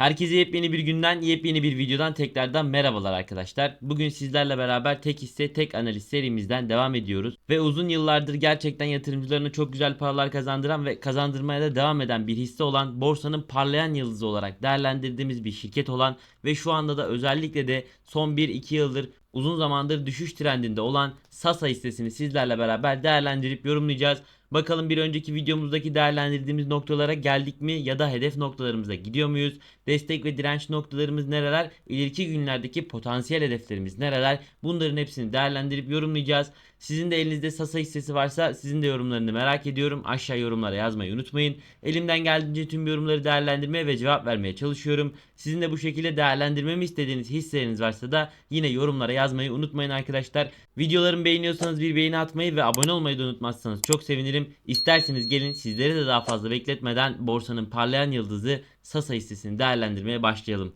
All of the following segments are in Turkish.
Herkese yepyeni bir günden, yepyeni bir videodan tekrardan merhabalar arkadaşlar. Bugün sizlerle beraber tek hisse tek analiz serimizden devam ediyoruz. Ve uzun yıllardır gerçekten yatırımcılarına çok güzel paralar kazandıran ve kazandırmaya da devam eden bir hisse olan borsanın parlayan yıldızı olarak değerlendirdiğimiz bir şirket olan ve şu anda da özellikle de son 1-2 yıldır uzun zamandır düşüş trendinde olan Sasa hissesini sizlerle beraber değerlendirip yorumlayacağız. Bakalım bir önceki videomuzdaki değerlendirdiğimiz noktalara geldik mi ya da hedef noktalarımıza gidiyor muyuz? Destek ve direnç noktalarımız nereler? İleriki günlerdeki potansiyel hedeflerimiz nereler? Bunların hepsini değerlendirip yorumlayacağız. Sizin de elinizde Sasa hissesi varsa sizin de yorumlarını merak ediyorum. Aşağı yorumlara yazmayı unutmayın. Elimden geldiğince tüm yorumları değerlendirmeye ve cevap vermeye çalışıyorum. Sizin de bu şekilde değerlendirmemi istediğiniz hisseleriniz varsa da yine yorumlara yazmayı unutmayın arkadaşlar. Videolarımı beğeniyorsanız bir beğeni atmayı ve abone olmayı da unutmazsanız çok sevinirim. İsterseniz gelin sizleri de daha fazla bekletmeden borsanın parlayan yıldızı Sasa hissesini değerlendirmeye başlayalım.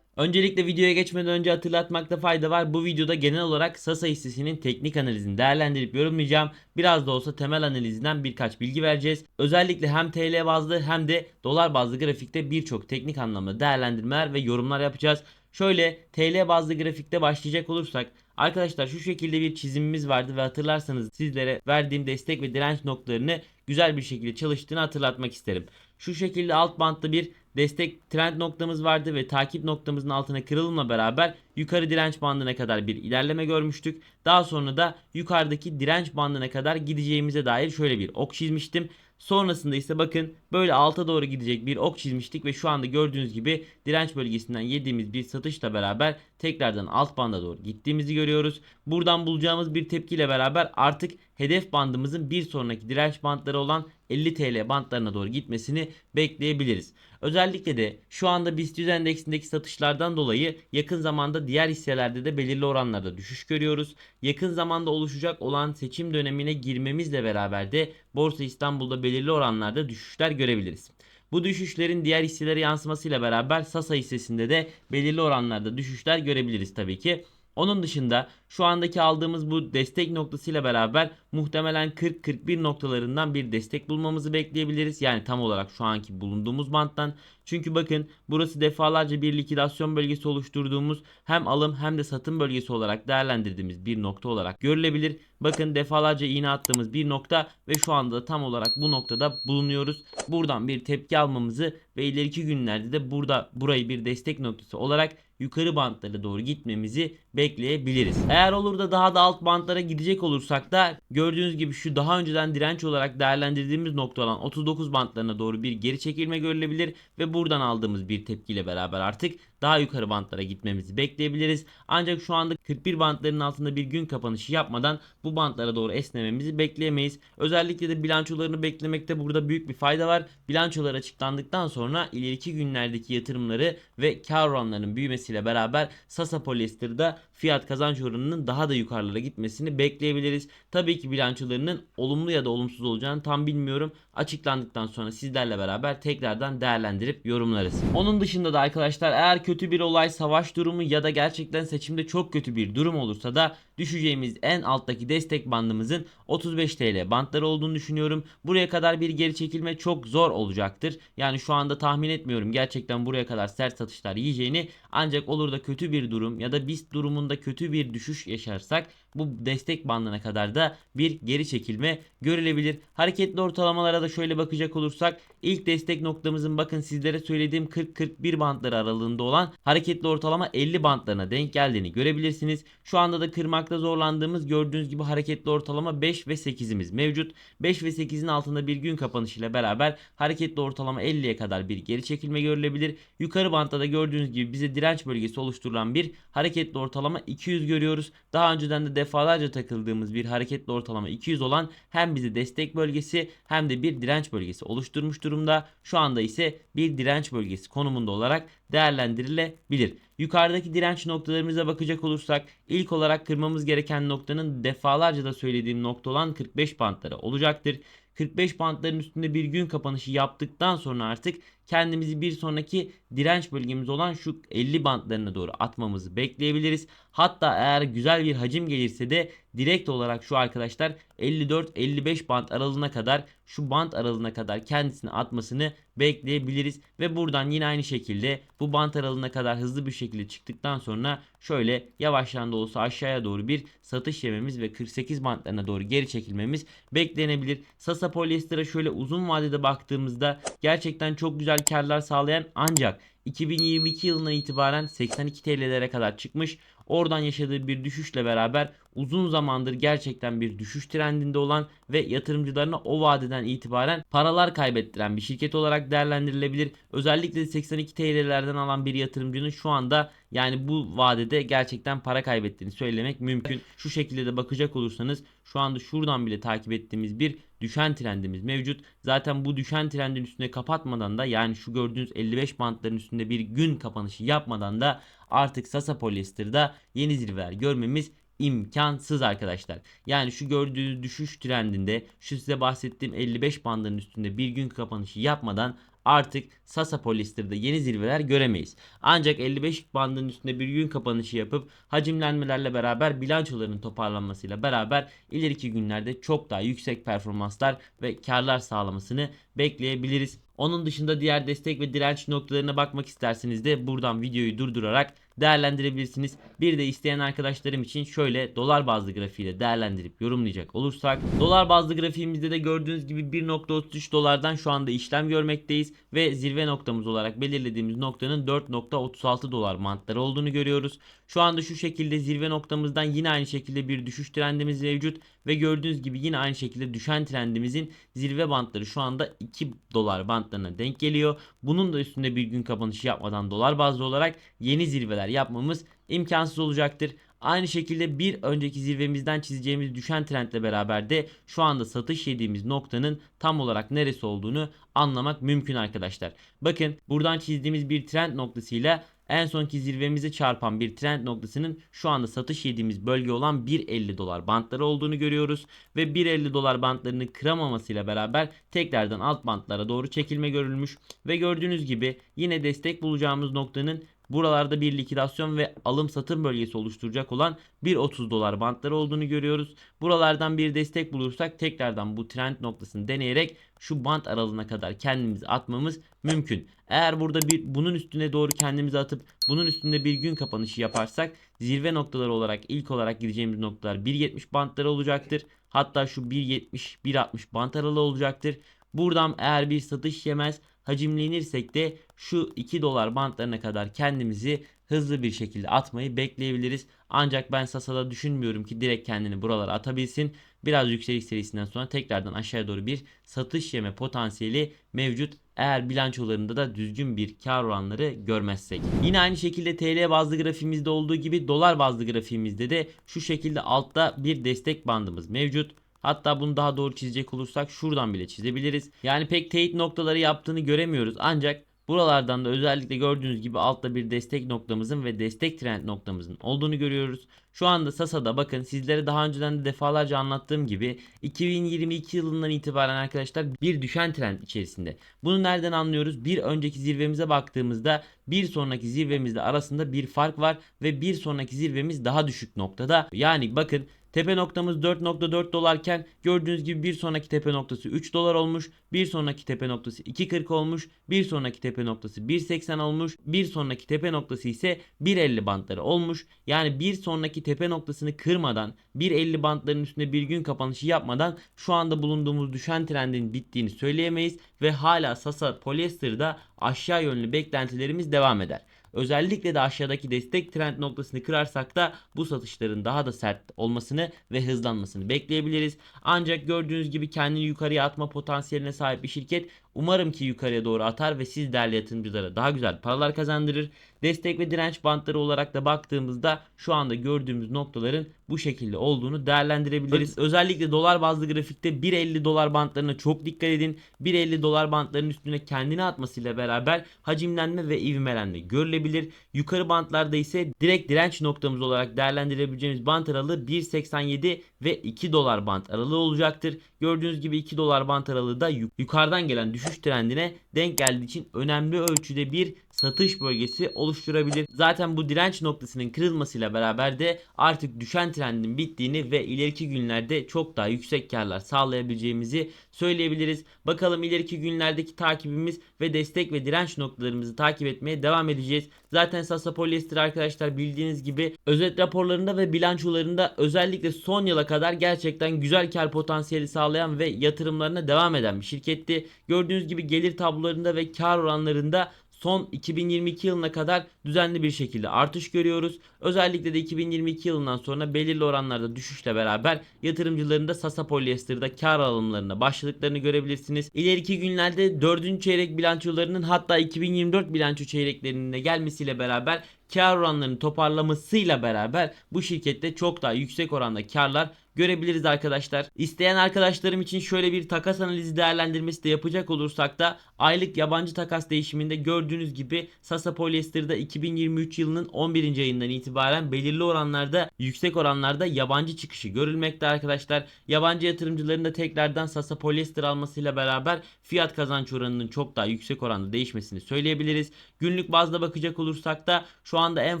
Öncelikle videoya geçmeden önce hatırlatmakta fayda var. Bu videoda genel olarak Sasa hissesinin teknik analizini değerlendirip yorumlayacağım. Biraz da olsa temel analizinden birkaç bilgi vereceğiz. Özellikle hem TL bazlı hem de dolar bazlı grafikte birçok teknik anlamda değerlendirmeler ve yorumlar yapacağız. Şöyle TL bazlı grafikte başlayacak olursak Arkadaşlar şu şekilde bir çizimimiz vardı ve hatırlarsanız sizlere verdiğim destek ve direnç noktalarını güzel bir şekilde çalıştığını hatırlatmak isterim. Şu şekilde alt bantta bir destek trend noktamız vardı ve takip noktamızın altına kırılımla beraber yukarı direnç bandına kadar bir ilerleme görmüştük. Daha sonra da yukarıdaki direnç bandına kadar gideceğimize dair şöyle bir ok çizmiştim. Sonrasında ise bakın böyle alta doğru gidecek bir ok çizmiştik ve şu anda gördüğünüz gibi direnç bölgesinden yediğimiz bir satışla beraber tekrardan alt banda doğru gittiğimizi görüyoruz. Buradan bulacağımız bir tepkiyle beraber artık hedef bandımızın bir sonraki direnç bandları olan 50 TL bantlarına doğru gitmesini bekleyebiliriz. Özellikle de şu anda BIST 100 endeksindeki satışlardan dolayı yakın zamanda diğer hisselerde de belirli oranlarda düşüş görüyoruz. Yakın zamanda oluşacak olan seçim dönemine girmemizle beraber de Borsa İstanbul'da belirli oranlarda düşüşler görebiliriz. Bu düşüşlerin diğer hisselere yansımasıyla beraber Sasa hissesinde de belirli oranlarda düşüşler görebiliriz tabii ki. Onun dışında şu andaki aldığımız bu destek noktasıyla beraber muhtemelen 40-41 noktalarından bir destek bulmamızı bekleyebiliriz. Yani tam olarak şu anki bulunduğumuz banttan. Çünkü bakın burası defalarca bir likidasyon bölgesi oluşturduğumuz hem alım hem de satım bölgesi olarak değerlendirdiğimiz bir nokta olarak görülebilir. Bakın defalarca iğne attığımız bir nokta ve şu anda da tam olarak bu noktada bulunuyoruz. Buradan bir tepki almamızı ve ileriki günlerde de burada burayı bir destek noktası olarak yukarı bantlara doğru gitmemizi bekleyebiliriz. Eğer olur da daha da alt bantlara gidecek olursak da gördüğünüz gibi şu daha önceden direnç olarak değerlendirdiğimiz nokta olan 39 bantlarına doğru bir geri çekilme görülebilir ve buradan aldığımız bir tepkiyle beraber artık daha yukarı bantlara gitmemizi bekleyebiliriz. Ancak şu anda 41 bantların altında bir gün kapanışı yapmadan bu bantlara doğru esnememizi bekleyemeyiz. Özellikle de bilançolarını beklemekte burada büyük bir fayda var. Bilançolar açıklandıktan sonra ileriki günlerdeki yatırımları ve kar oranlarının büyümesiyle beraber Sasa Polyester'da fiyat kazanç oranının daha da yukarılara gitmesini bekleyebiliriz. Tabii ki bilançolarının olumlu ya da olumsuz olacağını tam bilmiyorum. Açıklandıktan sonra sizlerle beraber tekrardan değerlendirip yorumlarız. Onun dışında da arkadaşlar eğer kötü bir olay, savaş durumu ya da gerçekten seçimde çok kötü bir durum olursa da düşeceğimiz en alttaki destek bandımızın 35 TL bantları olduğunu düşünüyorum. Buraya kadar bir geri çekilme çok zor olacaktır. Yani şu anda tahmin etmiyorum gerçekten buraya kadar sert satışlar yiyeceğini. Ancak olur da kötü bir durum ya da BIST durumunda kötü bir düşüş yaşarsak bu destek bandına kadar da bir geri çekilme görülebilir. Hareketli ortalamalara da şöyle bakacak olursak ilk destek noktamızın bakın sizlere söylediğim 40-41 bantları aralığında olan hareketli ortalama 50 bantlarına denk geldiğini görebilirsiniz. Şu anda da kırmakta zorlandığımız gördüğünüz gibi hareketli ortalama 5 ve 8'imiz mevcut. 5 ve 8'in altında bir gün kapanışıyla beraber hareketli ortalama 50'ye kadar bir geri çekilme görülebilir. Yukarı bantta da gördüğünüz gibi bize direnç bölgesi oluşturulan bir hareketli ortalama 200 görüyoruz. Daha önceden de defalarca takıldığımız bir hareketli ortalama 200 olan hem bizi destek bölgesi hem de bir direnç bölgesi oluşturmuş durumda. Şu anda ise bir direnç bölgesi konumunda olarak değerlendirilebilir. Yukarıdaki direnç noktalarımıza bakacak olursak ilk olarak kırmamız gereken noktanın defalarca da söylediğim nokta olan 45 bantları olacaktır. 45 bantların üstünde bir gün kapanışı yaptıktan sonra artık kendimizi bir sonraki direnç bölgemiz olan şu 50 bantlarına doğru atmamızı bekleyebiliriz. Hatta eğer güzel bir hacim gelirse de direkt olarak şu arkadaşlar 54-55 bant aralığına kadar şu bant aralığına kadar kendisini atmasını bekleyebiliriz. Ve buradan yine aynı şekilde bu bant aralığına kadar hızlı bir şekilde çıktıktan sonra şöyle yavaştan da olsa aşağıya doğru bir satış yememiz ve 48 bantlarına doğru geri çekilmemiz beklenebilir. Sasa Polyester'a şöyle uzun vadede baktığımızda gerçekten çok güzel karlar sağlayan ancak 2022 yılına itibaren 82 TL'lere kadar çıkmış. Oradan yaşadığı bir düşüşle beraber uzun zamandır gerçekten bir düşüş trendinde olan ve yatırımcılarına o vadeden itibaren paralar kaybettiren bir şirket olarak değerlendirilebilir. Özellikle de 82 TL'lerden alan bir yatırımcının şu anda yani bu vadede gerçekten para kaybettiğini söylemek mümkün. Şu şekilde de bakacak olursanız şu anda şuradan bile takip ettiğimiz bir düşen trendimiz mevcut. Zaten bu düşen trendin üstüne kapatmadan da yani şu gördüğünüz 55 bantların üstünde bir gün kapanışı yapmadan da artık Sasa Polyester'da yeni zirveler görmemiz imkansız arkadaşlar. Yani şu gördüğünüz düşüş trendinde şu size bahsettiğim 55 bandının üstünde bir gün kapanışı yapmadan artık Sasa Polyester'da yeni zirveler göremeyiz. Ancak 55 bandının üstünde bir gün kapanışı yapıp hacimlenmelerle beraber bilançoların toparlanmasıyla beraber ileriki günlerde çok daha yüksek performanslar ve karlar sağlamasını bekleyebiliriz. Onun dışında diğer destek ve direnç noktalarına bakmak isterseniz de buradan videoyu durdurarak değerlendirebilirsiniz. Bir de isteyen arkadaşlarım için şöyle dolar bazlı grafiğiyle değerlendirip yorumlayacak olursak dolar bazlı grafiğimizde de gördüğünüz gibi 1.33 dolardan şu anda işlem görmekteyiz ve zirve noktamız olarak belirlediğimiz noktanın 4.36 dolar mantları olduğunu görüyoruz. Şu anda şu şekilde zirve noktamızdan yine aynı şekilde bir düşüş trendimiz mevcut ve gördüğünüz gibi yine aynı şekilde düşen trendimizin zirve bantları şu anda 2 dolar bantlarına denk geliyor. Bunun da üstünde bir gün kapanışı yapmadan dolar bazlı olarak yeni zirveler yapmamız imkansız olacaktır. Aynı şekilde bir önceki zirvemizden çizeceğimiz düşen trendle beraber de şu anda satış yediğimiz noktanın tam olarak neresi olduğunu anlamak mümkün arkadaşlar. Bakın buradan çizdiğimiz bir trend noktasıyla en sonki zirvemize çarpan bir trend noktasının şu anda satış yediğimiz bölge olan 1.50 dolar bantları olduğunu görüyoruz. Ve 1.50 dolar bantlarını kıramamasıyla beraber tekrardan alt bantlara doğru çekilme görülmüş. Ve gördüğünüz gibi yine destek bulacağımız noktanın buralarda bir likidasyon ve alım satım bölgesi oluşturacak olan 1.30 dolar bantları olduğunu görüyoruz. Buralardan bir destek bulursak tekrardan bu trend noktasını deneyerek şu bant aralığına kadar kendimizi atmamız mümkün. Eğer burada bir bunun üstüne doğru kendimizi atıp bunun üstünde bir gün kapanışı yaparsak zirve noktaları olarak ilk olarak gideceğimiz noktalar 1.70 bantları olacaktır. Hatta şu 1.70 1.60 bant aralığı olacaktır. Buradan eğer bir satış yemez hacimlenirsek de şu 2 dolar bantlarına kadar kendimizi hızlı bir şekilde atmayı bekleyebiliriz. Ancak ben Sasa'da düşünmüyorum ki direkt kendini buralara atabilsin. Biraz yükseliş serisinden sonra tekrardan aşağıya doğru bir satış yeme potansiyeli mevcut. Eğer bilançolarında da düzgün bir kar oranları görmezsek. Yine aynı şekilde TL bazlı grafiğimizde olduğu gibi dolar bazlı grafiğimizde de şu şekilde altta bir destek bandımız mevcut. Hatta bunu daha doğru çizecek olursak şuradan bile çizebiliriz. Yani pek teyit noktaları yaptığını göremiyoruz. Ancak buralardan da özellikle gördüğünüz gibi altta bir destek noktamızın ve destek trend noktamızın olduğunu görüyoruz. Şu anda Sasa'da bakın sizlere daha önceden de defalarca anlattığım gibi 2022 yılından itibaren arkadaşlar bir düşen trend içerisinde. Bunu nereden anlıyoruz? Bir önceki zirvemize baktığımızda bir sonraki zirvemizde arasında bir fark var ve bir sonraki zirvemiz daha düşük noktada. Yani bakın Tepe noktamız 4.4 dolarken gördüğünüz gibi bir sonraki tepe noktası 3 dolar olmuş. Bir sonraki tepe noktası 2.40 olmuş. Bir sonraki tepe noktası 1.80 olmuş. Bir sonraki tepe noktası ise 1.50 bantları olmuş. Yani bir sonraki tepe noktasını kırmadan 1.50 bantların üstünde bir gün kapanışı yapmadan şu anda bulunduğumuz düşen trendin bittiğini söyleyemeyiz ve hala Sasa Polyester'da aşağı yönlü beklentilerimiz devam eder. Özellikle de aşağıdaki destek trend noktasını kırarsak da bu satışların daha da sert olmasını ve hızlanmasını bekleyebiliriz. Ancak gördüğünüz gibi kendini yukarıya atma potansiyeline sahip bir şirket umarım ki yukarıya doğru atar ve siz değerli yatırımcılara daha güzel paralar kazandırır. Destek ve direnç bantları olarak da baktığımızda şu anda gördüğümüz noktaların bu şekilde olduğunu değerlendirebiliriz. Özellikle dolar bazlı grafikte 1.50 dolar bantlarına çok dikkat edin. 1.50 dolar bantlarının üstüne kendini atmasıyla beraber hacimlenme ve ivmelenme görülebilir. Yukarı bantlarda ise direkt direnç noktamız olarak değerlendirebileceğimiz bant aralığı 1.87 ve 2 dolar bant aralığı olacaktır. Gördüğünüz gibi 2 dolar bant aralığı da yuk- yukarıdan gelen düşüş trendine denk geldiği için önemli ölçüde bir satış bölgesi oluşturabilir. Zaten bu direnç noktasının kırılmasıyla beraber de artık düşen trendin bittiğini ve ileriki günlerde çok daha yüksek karlar sağlayabileceğimizi söyleyebiliriz. Bakalım ileriki günlerdeki takibimiz ve destek ve direnç noktalarımızı takip etmeye devam edeceğiz. Zaten Sasa Polyester arkadaşlar bildiğiniz gibi özet raporlarında ve bilançolarında özellikle son yıla kadar gerçekten güzel kar potansiyeli sağlayan ve yatırımlarına devam eden bir şirketti. Gördüğünüz gibi gelir tablolarında ve kar oranlarında son 2022 yılına kadar düzenli bir şekilde artış görüyoruz. Özellikle de 2022 yılından sonra belirli oranlarda düşüşle beraber yatırımcıların da Sasa Polyester'da kar alımlarına başladıklarını görebilirsiniz. İleriki günlerde 4. çeyrek bilançolarının hatta 2024 bilanço çeyreklerinin de gelmesiyle beraber kar oranlarını toparlamasıyla beraber bu şirkette çok daha yüksek oranda karlar görebiliriz arkadaşlar. İsteyen arkadaşlarım için şöyle bir takas analizi değerlendirmesi de yapacak olursak da aylık yabancı takas değişiminde gördüğünüz gibi Sasa Polyester'da 2023 yılının 11. ayından itibaren belirli oranlarda yüksek oranlarda yabancı çıkışı görülmekte arkadaşlar. Yabancı yatırımcıların da tekrardan Sasa Polyester almasıyla beraber fiyat kazanç oranının çok daha yüksek oranda değişmesini söyleyebiliriz. Günlük bazda bakacak olursak da şu anda en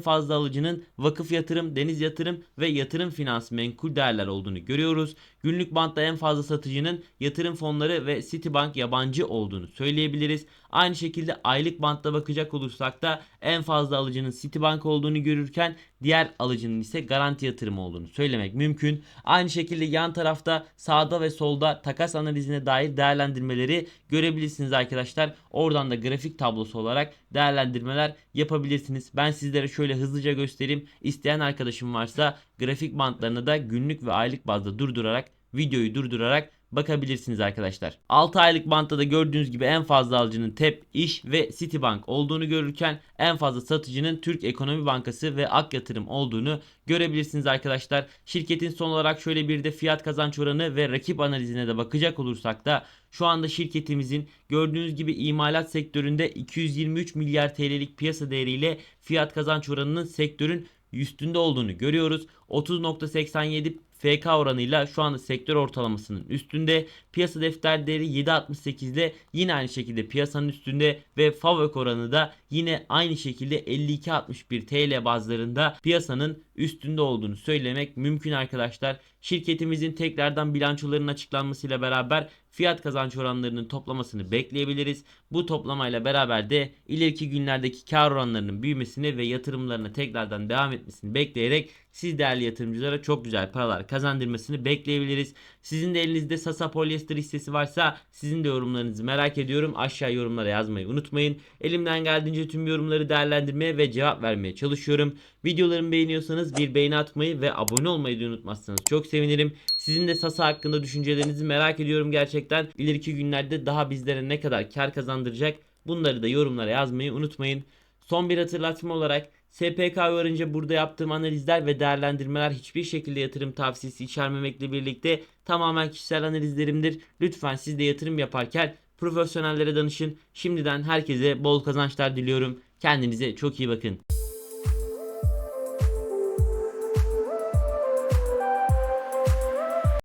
fazla alıcının vakıf yatırım, deniz yatırım ve yatırım finansı menkul değerler olduğunu görüyoruz. Günlük bantta en fazla satıcının yatırım fonları ve Citibank yabancı olduğunu söyleyebiliriz. Aynı şekilde aylık bantta bakacak olursak da en fazla alıcının Citibank olduğunu görürken diğer alıcının ise garanti yatırım olduğunu söylemek mümkün. Aynı şekilde yan tarafta sağda ve solda takas analizine dair değerlendirmeleri görebilirsiniz arkadaşlar. Oradan da grafik tablosu olarak değerlendirmeler yapabilirsiniz. Ben sizlere şöyle hızlıca göstereyim. İsteyen arkadaşım varsa grafik bantlarını da günlük ve aylık bazda durdurarak videoyu durdurarak bakabilirsiniz arkadaşlar. 6 aylık bantta da gördüğünüz gibi en fazla alıcının TEP, İş ve Citibank olduğunu görürken en fazla satıcının Türk Ekonomi Bankası ve Ak Yatırım olduğunu görebilirsiniz arkadaşlar. Şirketin son olarak şöyle bir de fiyat kazanç oranı ve rakip analizine de bakacak olursak da şu anda şirketimizin gördüğünüz gibi imalat sektöründe 223 milyar TL'lik piyasa değeriyle fiyat kazanç oranının sektörün üstünde olduğunu görüyoruz. 30.87 FK oranıyla şu anda sektör ortalamasının üstünde. Piyasa defter değeri 7.68 ile yine aynı şekilde piyasanın üstünde ve FAVÖK oranı da yine aynı şekilde 52.61 TL bazlarında piyasanın üstünde olduğunu söylemek mümkün arkadaşlar. Şirketimizin tekrardan bilançolarının açıklanmasıyla beraber fiyat kazanç oranlarının toplamasını bekleyebiliriz. Bu toplamayla beraber de ileriki günlerdeki kar oranlarının büyümesini ve yatırımlarına tekrardan devam etmesini bekleyerek siz değerli yatırımcılara çok güzel paralar kazandırmasını bekleyebiliriz. Sizin de elinizde Sasa Polyester hissesi varsa sizin de yorumlarınızı merak ediyorum. Aşağı yorumlara yazmayı unutmayın. Elimden geldiğince tüm yorumları değerlendirmeye ve cevap vermeye çalışıyorum. Videolarımı beğeniyorsanız bir beğeni atmayı ve abone olmayı da unutmazsanız çok sevinirim. Sizin de Sasa hakkında düşüncelerinizi merak ediyorum gerçekten. İleriki günlerde daha bizlere ne kadar kar kazandıracak bunları da yorumlara yazmayı unutmayın. Son bir hatırlatma olarak SPK öğrenince burada yaptığım analizler ve değerlendirmeler hiçbir şekilde yatırım tavsiyesi içermemekle birlikte tamamen kişisel analizlerimdir. Lütfen siz de yatırım yaparken profesyonellere danışın. Şimdiden herkese bol kazançlar diliyorum. Kendinize çok iyi bakın.